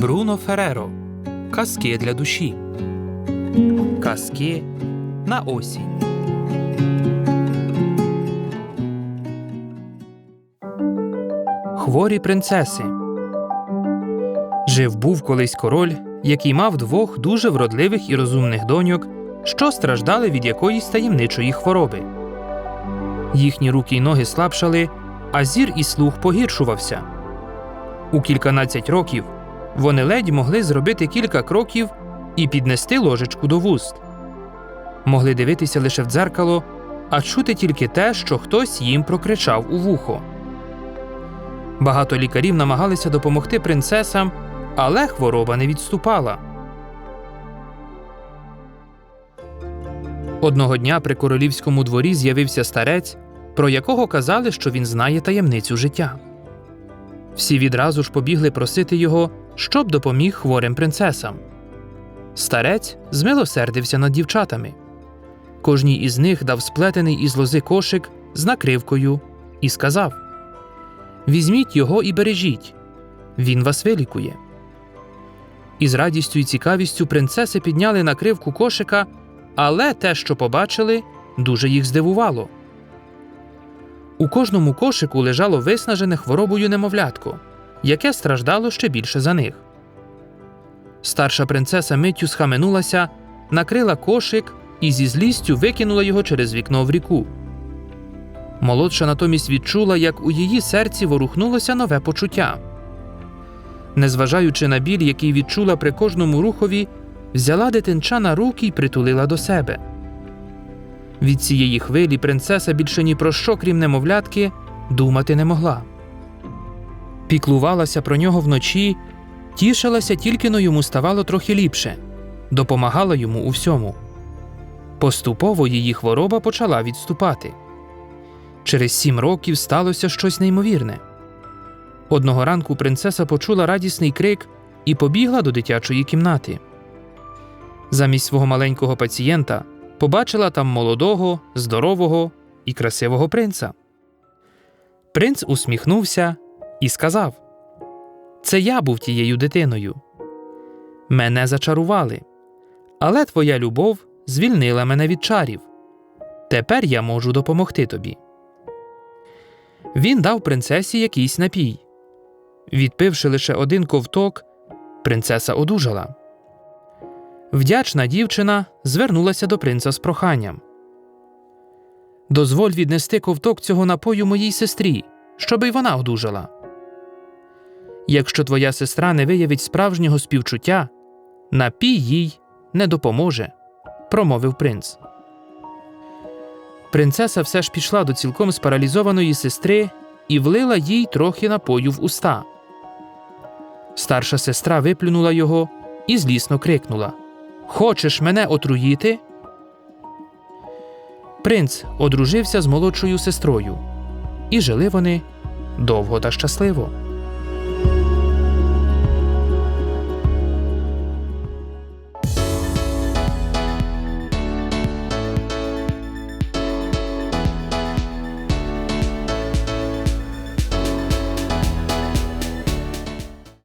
Бруно Фереро. Казки для душі. Казки на осінь. Хворі принцеси. Жив був колись король, який мав двох дуже вродливих і розумних доньок, що страждали від якоїсь таємничої хвороби. Їхні руки й ноги слабшали, а зір і слух погіршувався. У кільканадцять років вони ледь могли зробити кілька кроків і піднести ложечку до вуст. Могли дивитися лише в дзеркало, а чути тільки те, що хтось їм прокричав у вухо. Багато лікарів намагалися допомогти принцесам, але хвороба не відступала. Одного дня при королівському дворі з'явився старець, про якого казали, що він знає таємницю життя. Всі відразу ж побігли просити його, щоб допоміг хворим принцесам. Старець змилосердився над дівчатами. Кожній із них дав сплетений із лози кошик з накривкою і сказав: Візьміть його і бережіть, він вас вилікує. І з радістю і цікавістю принцеси підняли накривку кошика, але те, що побачили, дуже їх здивувало. У кожному кошику лежало виснажене хворобою немовлятко, яке страждало ще більше за них. Старша принцеса миттю схаменулася, накрила кошик і зі злістю викинула його через вікно в ріку. Молодша натомість відчула, як у її серці ворухнулося нове почуття. Незважаючи на біль, який відчула при кожному рухові, взяла дитинча на руки й притулила до себе. Від цієї хвилі принцеса більше ні про що, крім немовлятки, думати не могла. Піклувалася про нього вночі, тішилася тільки но йому ставало трохи ліпше, допомагала йому у всьому. Поступово її хвороба почала відступати. Через сім років сталося щось неймовірне. Одного ранку принцеса почула радісний крик і побігла до дитячої кімнати. Замість свого маленького пацієнта побачила там молодого, здорового і красивого принца. Принц усміхнувся і сказав: Це я був тією дитиною. Мене зачарували, але твоя любов звільнила мене від чарів. Тепер я можу допомогти тобі. Він дав принцесі якийсь напій. Відпивши лише один ковток, принцеса одужала. Вдячна дівчина звернулася до принца з проханням. Дозволь віднести ковток цього напою моїй сестрі, щоби й вона одужала. Якщо твоя сестра не виявить справжнього співчуття, напій їй не допоможе, промовив принц. Принцеса все ж пішла до цілком спаралізованої сестри і влила їй трохи напою в уста. Старша сестра виплюнула його і злісно крикнула Хочеш мене отруїти? Принц одружився з молодшою сестрою, і жили вони довго та щасливо.